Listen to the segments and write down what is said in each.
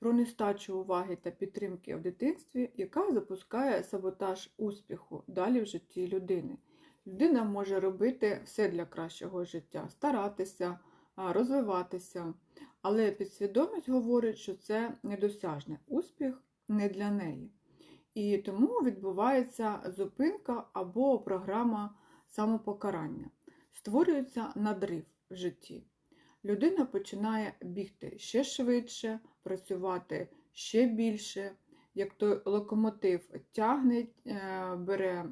про нестачу уваги та підтримки в дитинстві, яка запускає саботаж успіху далі в житті людини. Людина може робити все для кращого життя, старатися, розвиватися, але підсвідомість говорить, що це недосяжне успіх не для неї. І тому відбувається зупинка або програма самопокарання. Створюється надрив в житті. Людина починає бігти ще швидше, працювати ще більше. Як той локомотив тягне, е, бере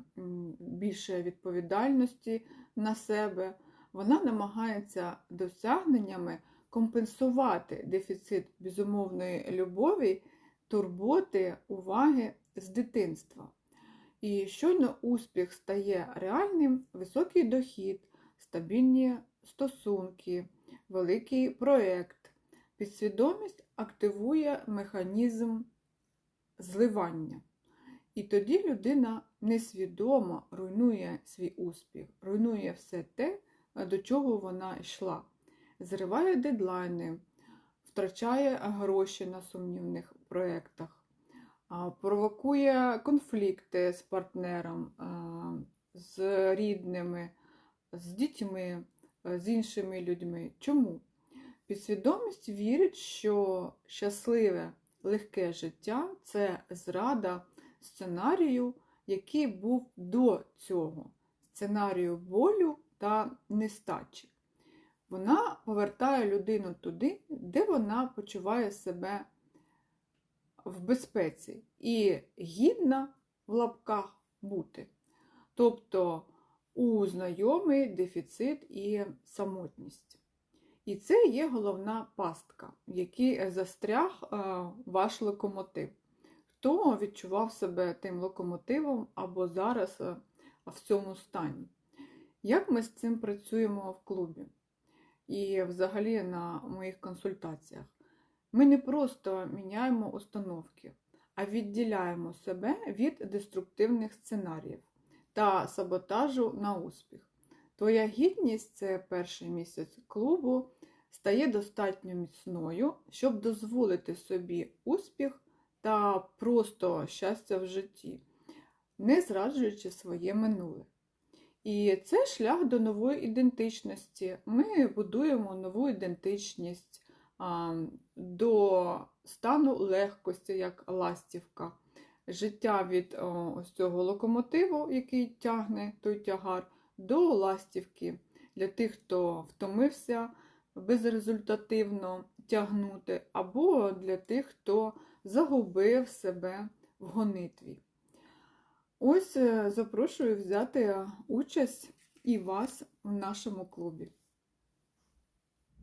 більше відповідальності на себе, вона намагається досягненнями компенсувати дефіцит безумовної любові, турботи, уваги з дитинства. І щойно успіх стає реальним, високий дохід, стабільні стосунки, великий проєкт. Підсвідомість активує механізм зливання. І тоді людина несвідомо руйнує свій успіх, руйнує все те, до чого вона йшла, зриває дедлайни, втрачає гроші на сумнівних проєктах, провокує конфлікти з партнером, з рідними, з дітьми, з іншими людьми. Чому? Підсвідомість вірить, що щасливе, легке життя це зрада сценарію, який був до цього, сценарію болю та нестачі. Вона повертає людину туди, де вона почуває себе в безпеці і гідна в лапках бути. Тобто у знайомий дефіцит і самотність. І це є головна пастка, в якій застряг е, ваш локомотив. Хто відчував себе тим локомотивом або зараз е, в цьому стані? Як ми з цим працюємо в клубі? І взагалі на моїх консультаціях? Ми не просто міняємо установки, а відділяємо себе від деструктивних сценаріїв та саботажу на успіх. Твоя гідність це перший місяць клубу, стає достатньо міцною, щоб дозволити собі успіх та просто щастя в житті, не зраджуючи своє минуле. І це шлях до нової ідентичності. Ми будуємо нову ідентичність до стану легкості, як ластівка. Життя від о, ось цього локомотиву, який тягне той тягар, до ластівки для тих, хто втомився безрезультативно тягнути, або для тих, хто загубив себе в гонитві. Ось е, запрошую взяти участь і вас в нашому клубі.